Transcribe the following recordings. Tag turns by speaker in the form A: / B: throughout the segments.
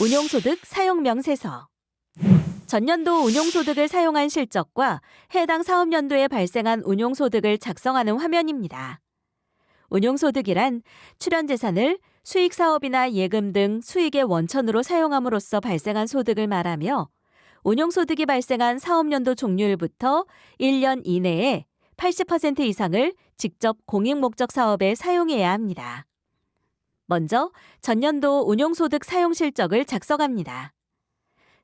A: 운용소득 사용 명세서 전년도 운용소득을 사용한 실적과 해당 사업연도에 발생한 운용소득을 작성하는 화면입니다. 운용소득이란 출연재산을 수익사업이나 예금 등 수익의 원천으로 사용함으로써 발생한 소득을 말하며 운용소득이 발생한 사업연도 종료일부터 1년 이내에 80% 이상을 직접 공익목적 사업에 사용해야 합니다. 먼저 전년도 운용소득 사용 실적을 작성합니다.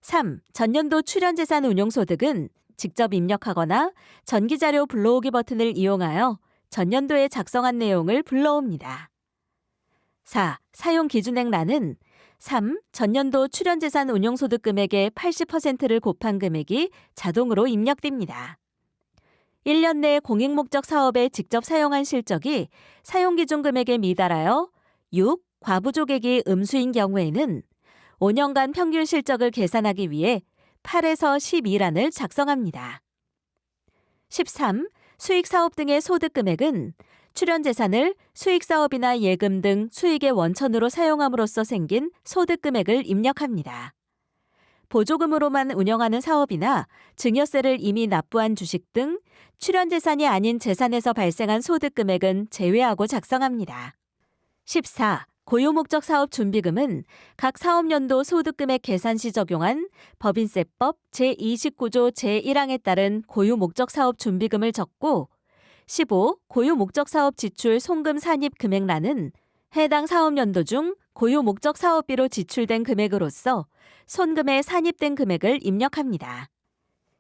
A: 3. 전년도 출연재산 운용소득은 직접 입력하거나 전기자료 불러오기 버튼을 이용하여 전년도에 작성한 내용을 불러옵니다. 4. 사용 기준액란은 3. 전년도 출연재산 운용소득 금액의 80%를 곱한 금액이 자동으로 입력됩니다. 1년 내 공익 목적 사업에 직접 사용한 실적이 사용 기준 금액에 미달하여 6. 과부족액이 음수인 경우에는 5년간 평균 실적을 계산하기 위해 8에서 12란을 작성합니다. 13. 수익사업 등의 소득 금액은 출연재산을 수익사업이나 예금 등 수익의 원천으로 사용함으로써 생긴 소득 금액을 입력합니다. 보조금으로만 운영하는 사업이나 증여세를 이미 납부한 주식 등 출연재산이 아닌 재산에서 발생한 소득 금액은 제외하고 작성합니다. 14. 고유목적 사업 준비금은 각 사업연도 소득금액 계산 시 적용한 법인세법 제29조 제1항에 따른 고유목적 사업 준비금을 적고 15. 고유목적 사업 지출 송금 산입 금액란은 해당 사업연도 중 고유목적 사업비로 지출된 금액으로서 손금에 산입된 금액을 입력합니다.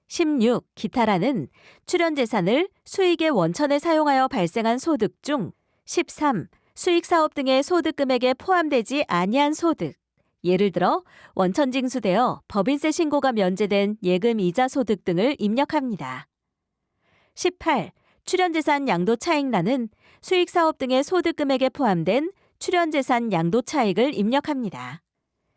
A: 16. 기타라는 출연재산을 수익의 원천에 사용하여 발생한 소득 중 13. 수익 사업 등의 소득 금액에 포함되지 아니한 소득. 예를 들어 원천 징수되어 법인세 신고가 면제된 예금 이자 소득 등을 입력합니다. 18. 출연재산 양도 차익란은 수익 사업 등의 소득 금액에 포함된 출연재산 양도 차익을 입력합니다.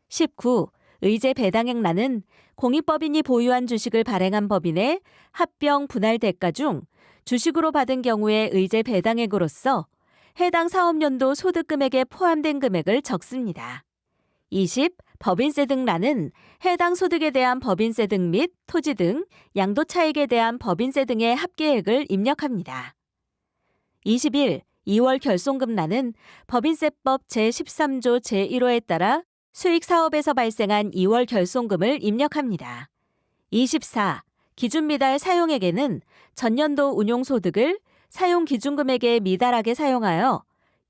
A: 19. 의제 배당액란은 공익법인이 보유한 주식을 발행한 법인의 합병 분할 대가 중 주식으로 받은 경우의 의제 배당액으로서 해당 사업연도 소득 금액에 포함된 금액을 적습니다. 20. 법인세 등란은 해당 소득에 대한 법인세 등 및 토지 등 양도 차익에 대한 법인세 등의 합계액을 입력합니다. 21. 2월 결손금란은 법인세법 제13조 제1호에 따라 수익 사업에서 발생한 2월 결손금을 입력합니다. 24. 기준 미달 사용액에는 전년도 운용소득을 사용 기준금액에 미달하게 사용하여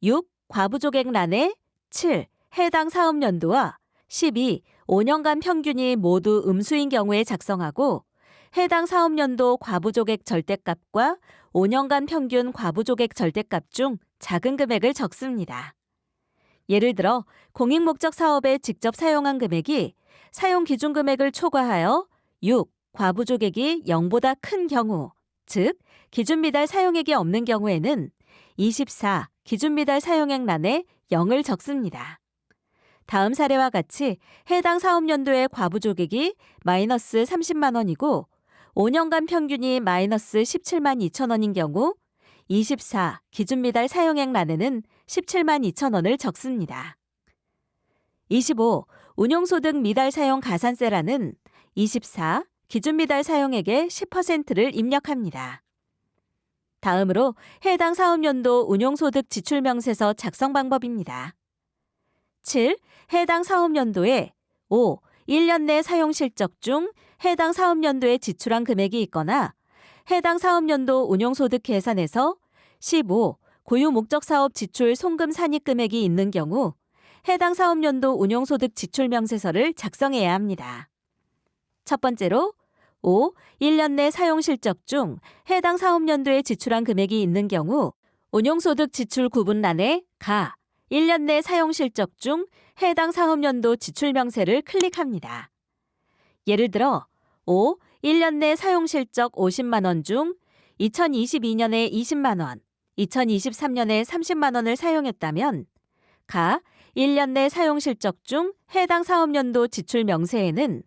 A: 6. 과부족액란에 7. 해당 사업연도와 12. 5년간 평균이 모두 음수인 경우에 작성하고 해당 사업연도 과부족액 절대값과 5년간 평균 과부족액 절대값 중 작은 금액을 적습니다. 예를 들어 공익 목적 사업에 직접 사용한 금액이 사용 기준 금액을 초과하여 6. 과부족액이 0보다 큰 경우, 즉 기준 미달 사용액이 없는 경우에는 24 기준 미달 사용액란에 0을 적습니다. 다음 사례와 같이 해당 사업연도의 과부족액이 마이너스 30만 원이고 5년간 평균이 마이너스 17만 2천 원인 경우 24 기준 미달 사용액란에는 17만 2천 원을 적습니다. 25 운용소득 미달 사용 가산세라는 24 기준 미달 사용액의 10%를 입력합니다. 다음으로 해당 사업연도 운용소득 지출명세서 작성 방법입니다. 7. 해당 사업연도에 5. 1년 내 사용 실적 중 해당 사업연도에 지출한 금액이 있거나 해당 사업연도 운용소득 계산에서 15. 고유 목적 사업 지출 송금 산입 금액이 있는 경우 해당 사업연도 운용소득 지출 명세서를 작성해야 합니다. 첫 번째로 5. 1년 내 사용 실적 중 해당 사업연도에 지출한 금액이 있는 경우 운용소득 지출 구분란에 가 1년 내 사용 실적 중 해당 사업연도 지출 명세를 클릭합니다. 예를 들어 5. 1년 내 사용 실적 50만 원 중 2022년에 20만 원, 2023년에 30만 원을 사용했다면 가 1년 내 사용 실적 중 해당 사업연도 지출 명세에는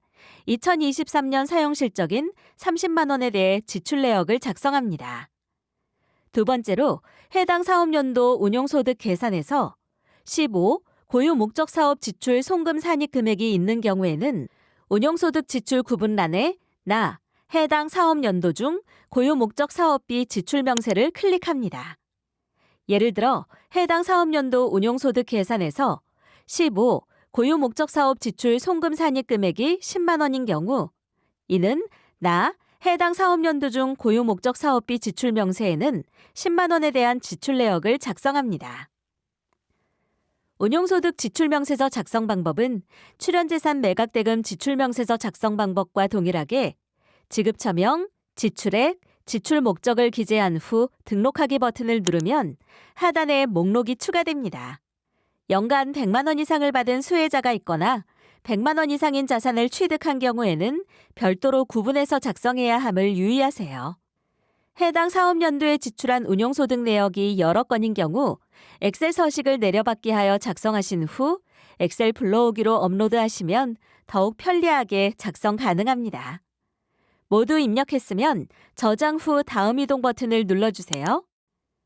A: 2023년 사용 실적인 30만 원에 대해 지출 내역을 작성합니다. 두 번째로 해당 사업연도 운용소득 계산에서 15 고유 목적 사업 지출 송금 산입 금액이 있는 경우에는 운용소득 지출 구분란에 나 해당 사업 연도 중 고유 목적 사업비 지출 명세를 클릭합니다. 예를 들어 해당 사업 연도 운용소득 계산에서 15 고유 목적 사업 지출 송금 산입 금액이 10만 원인 경우 이는 나 해당 사업 연도 중 고유 목적 사업비 지출 명세에는 10만 원에 대한 지출 내역을 작성합니다. 운용소득 지출 명세서 작성 방법은 출연재산 매각대금 지출 명세서 작성 방법과 동일하게 지급처명, 지출액, 지출 목적을 기재한 후 등록하기 버튼을 누르면 하단에 목록이 추가됩니다. 연간 100만 원 이상을 받은 수혜자가 있거나 100만 원 이상인 자산을 취득한 경우에는 별도로 구분해서 작성해야 함을 유의하세요. 해당 사업연도에 지출한 운용소득 내역이 여러 건인 경우 엑셀 서식을 내려받기 하여 작성하신 후 엑셀 불러오기로 업로드하시면 더욱 편리하게 작성 가능합니다. 모두 입력했으면 저장 후 다음 이동 버튼을 눌러주세요.